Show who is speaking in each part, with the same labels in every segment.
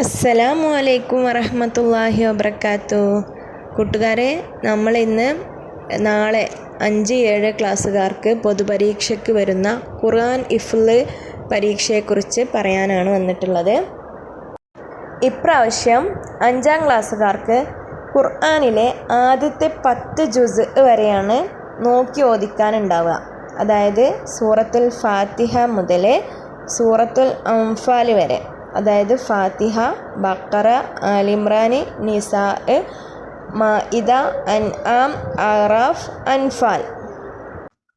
Speaker 1: അസ്സലാമു അലൈക്കും വറഹമത്തല്ലാഹി വബർക്കാത്തു കൂട്ടുകാരെ നമ്മൾ ഇന്ന് നാളെ അഞ്ച് ഏഴ് ക്ലാസ്സുകാർക്ക് പൊതുപരീക്ഷയ്ക്ക് വരുന്ന ഖുർആൻ ഇഫ്ല് പരീക്ഷയെക്കുറിച്ച് പറയാനാണ് വന്നിട്ടുള്ളത്. ഇപ്രാവശ്യം അഞ്ചാം ക്ലാസ്സുകാർക്ക് ഖുർആനിലെ ആദ്യത്തെ പത്ത് ജുസ് വരെയാണ് നോക്കി ഓദിക്കാനുണ്ടാവുക അതായത് സൂറത്തുൽ ഫാത്തിഹ മുതൽ സൂറത്തുൽ അംഫാൽ വരെ. അതായത് ഫാത്തിഹ ബക്കറ ആലിമ്രാൻ നിസാ മാഇദ അൻആം അറാഫ് അൻഫാൽ.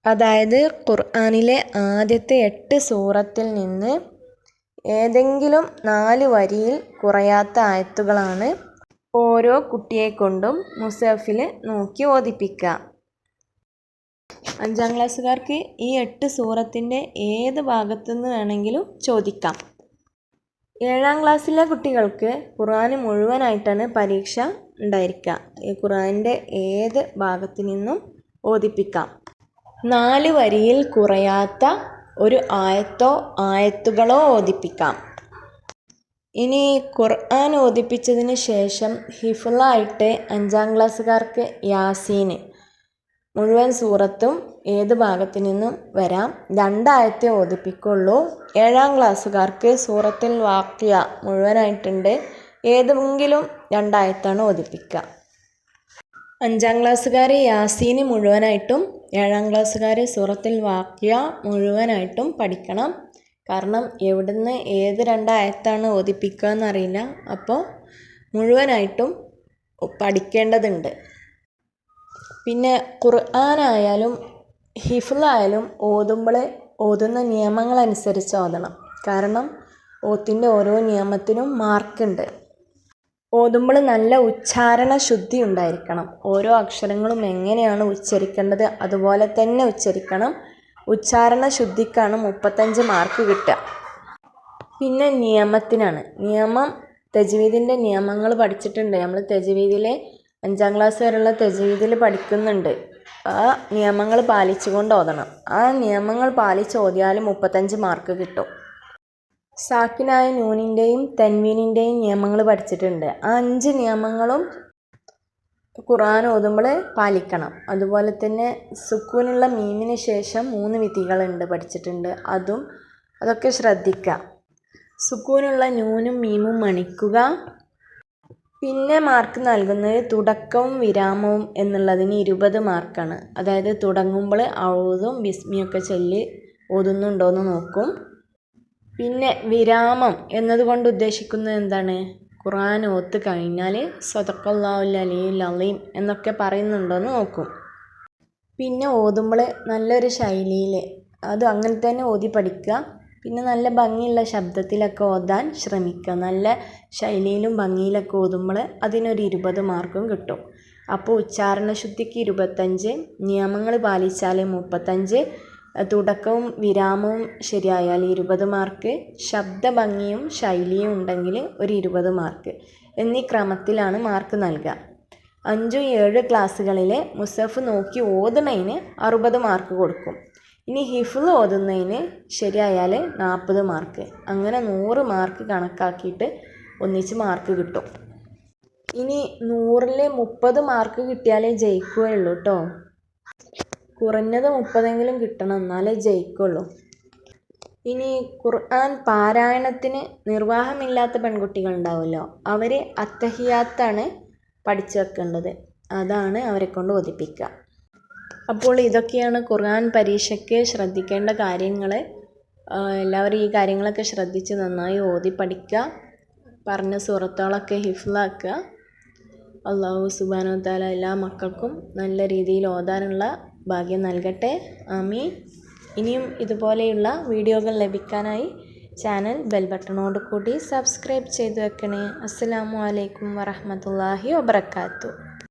Speaker 1: അതായത് ഖുർആാനിലെ ആദ്യത്തെ എട്ട് സൂറത്തിൽ നിന്ന് ഏതെങ്കിലും നാല് വരിയിൽ കുറയാത്ത ആയത്തുകളാണ് ഓരോ കുട്ടിയെ കൊണ്ടും മുസഫിൽ നോക്കി ഓദിപ്പിക്കുക അഞ്ചാം ക്ലാസ്സുകാർക്ക് ഈ എട്ട് സൂറത്തിന്റെ ഏത് ഭാഗത്തു നിന്ന് വേണമെങ്കിലും ചോദിക്കാം. ഏഴാം ക്ലാസ്സിലെ കുട്ടികൾക്ക് ഖുറാൻ മുഴുവനായിട്ടാണ് പരീക്ഷ ഉണ്ടായിരിക്കുക. ഖുറാന്റെ ഏത് ഭാഗത്തു നിന്നും ഓദിപ്പിക്കാം നാല് വരിയിൽ കുറയാത്ത ഒരു ആയത്തോ ആയത്തുകളോ ഓതിപ്പിക്കാം. ഇനി ഖുർആൻ ഓദിപ്പിച്ചതിന് ശേഷം ഹിഫുള്ളായിട്ട് അഞ്ചാം ക്ലാസ്സുകാർക്ക് യാസീന് മുഴുവൻ സൂറത്തും ഏത് ഭാഗത്തു നിന്നും വരാം? രണ്ടായത്തെ ഓതിപ്പിക്കുള്ളൂ. ഏഴാം ക്ലാസ്സുകാർക്ക് സൂറത്തിൽ വാക്യ മുഴുവനായിട്ടുണ്ട്. ഏതെങ്കിലും രണ്ടായത്താണ് ഓതിപ്പിക്കുക അഞ്ചാം ക്ലാസ്സുകാർ യാസീന് മുഴുവനായിട്ടും ഏഴാം ക്ലാസ്സുകാർ സൂറത്തിൽ വാക്യ മുഴുവനായിട്ടും പഠിക്കണം. കാരണം എവിടുന്ന് ഏത് രണ്ടായത്താണ് ഓതിപ്പിക്കുക എന്നറിയില്ല. അപ്പോൾ മുഴുവനായിട്ടും പഠിക്കേണ്ടതുണ്ട്. പിന്നെ ഖുർആനായാലും ഹിഫ്ലായാലും ഓതുമ്പോൾ ഓതുന്ന നിയമങ്ങളനുസരിച്ച് ഓതണം. കാരണം ഓത്തിന്റെ ഓരോ നിയമത്തിനും മാർക്കുണ്ട്. ഓതുമ്പോൾ നല്ല ഉച്ചാരണ ശുദ്ധി ഉണ്ടായിരിക്കണം. ഓരോ അക്ഷരങ്ങളും എങ്ങനെയാണ് ഉച്ചരിക്കേണ്ടത് അതുപോലെ തന്നെ ഉച്ചരിക്കണം. ഉച്ചാരണ ശുദ്ധിക്കാണ് മുപ്പത്തഞ്ച് മാർക്ക് കിട്ടുക. പിന്നെ നിയമത്തിനാണ്. നിയമം തജ്വീദിന്റെ നിയമങ്ങൾ പഠിച്ചിട്ടുണ്ട്. നമ്മൾ തജ്വീദിലെ അഞ്ചാം ക്ലാസ് വരെയുള്ള തജ്വീദിൽ പഠിക്കുന്നുണ്ട്. ആ നിയമങ്ങൾ പാലിച്ചുകൊണ്ട് ഓതണം. ആ നിയമങ്ങൾ പാലിച്ച് ഓതിയാൽ മുപ്പത്തഞ്ച് മാർക്ക് കിട്ടും. സാക്കിനായ നൂനിന്റെയും തൻവീനിന്റെയും നിയമങ്ങൾ പഠിച്ചിട്ടുണ്ട്. ആ അഞ്ച് നിയമങ്ങളും ഖുർആൻ ഓതുമ്പോൾ പാലിക്കണം. അതുപോലെ തന്നെ സുക്കൂനുള്ള മീമിന് ശേഷം മൂന്ന് വിധികളുണ്ട് പഠിച്ചിട്ടുണ്ട്. അതും അതൊക്കെ ശ്രദ്ധിക്കുക. സുക്കൂനുള്ള നൂനും മീമും മണിക്കുക. പിന്നെ മാർക്ക് നൽകുന്നത് തുടക്കവും വിരാമവും എന്നുള്ളതിന് ഇരുപത് മാർക്കാണ് അതായത് തുടങ്ങുമ്പോൾ ഔതും ബിസ്മിയൊക്കെ ചൊല്ലി ഓതുന്നുണ്ടോ എന്ന് നോക്കും. പിന്നെ വിരാമം എന്നതുകൊണ്ട് ഉദ്ദേശിക്കുന്നത് എന്താണ്? ഖുർആൻ ഓത്ത് കഴിഞ്ഞാൽ സദക്കല്ലാഹുൽ അലിയുൽ അലീം എന്നൊക്കെ പറയുന്നുണ്ടോ എന്ന് നോക്കും. പിന്നെ ഓതുമ്പോൾ നല്ലൊരു ശൈലിയിൽ അത് അങ്ങനെ തന്നെ ഓതി പഠിക്കുക. പിന്നെ നല്ല ഭംഗിയുള്ള ശബ്ദത്തിലൊക്കെ ഓതാൻ ശ്രമിക്കുക. നല്ല ശൈലിയിലും ഭംഗിയിലൊക്കെ ഓതുമ്പോൾ അതിനൊരു ഇരുപത് മാർക്കും കിട്ടും. അപ്പോൾ ഉച്ചാരണ ശുദ്ധിക്ക് ഇരുപത്തഞ്ച് നിയമങ്ങൾ പാലിച്ചാൽ മുപ്പത്തഞ്ച് തുടക്കവും വിരാമവും ശരിയായാൽ ഇരുപത് മാർക്ക് ശബ്ദ ഭംഗിയും ശൈലിയും ഉണ്ടെങ്കിൽ ഒരു ഇരുപത് മാർക്ക് എന്നീ ക്രമത്തിലാണ് മാർക്ക് നൽകുക. അഞ്ചും ഏഴ് ക്ലാസ്സുകളിൽ മുസഫ് നോക്കി ഓതുന്നതിന് അറുപത് മാർക്ക് കൊടുക്കും. ഇനി ഹിഫ്ള് ഓതുന്നതിന് ശരിയായാൽ നാൽപ്പത് മാർക്ക്. അങ്ങനെ നൂറ് മാർക്ക് കണക്കാക്കിയിട്ട് ഒന്നിച്ച് മാർക്ക് കിട്ടും. ഇനി നൂറിൽ മുപ്പത് മാർക്ക് കിട്ടിയാലേ ജയിക്കുകയുള്ളൂ കേട്ടോ കുറഞ്ഞത് മുപ്പതെങ്കിലും കിട്ടണം എന്നാലേ ജയിക്കുള്ളൂ ഇനി ഖുർആൻ പാരായണത്തിന് നിർവാഹമില്ലാത്ത പെൺകുട്ടികൾ ഉണ്ടാവുമല്ലോ അവർ അത്തഹിയാത്താണ് പഠിച്ചു വെക്കേണ്ടത്. അതാണ് അവരെ കൊണ്ട് ഓതിപ്പിക്കുക. അപ്പോൾ ഇതൊക്കെയാണ് ഖുർആൻ പരീക്ഷയ്ക്ക് ശ്രദ്ധിക്കേണ്ട കാര്യങ്ങൾ എല്ലാവരും ഈ കാര്യങ്ങളൊക്കെ ശ്രദ്ധിച്ച് നന്നായി ഓതി പഠിക്കുക. പറഞ്ഞ സുഹൃത്തുക്കളൊക്കെ ഹിഫ്ലാക്കുക അള്ളാഹു സുബാനോ താല എല്ലാ മക്കൾക്കും നല്ല രീതിയിൽ ഓതാനുള്ള ഭാഗ്യം നൽകട്ടെ. ആമീൻ. ഇനിയും ഇതുപോലെയുള്ള വീഡിയോകൾ ലഭിക്കാനായി ചാനൽ ബെൽ ബട്ടണോട് കൂടി സബ്സ്ക്രൈബ് ചെയ്തു വെക്കണേ. അസ്സാം വലൈക്കും വറഹമത്തല്ലാഹി വാബർക്കാത്തു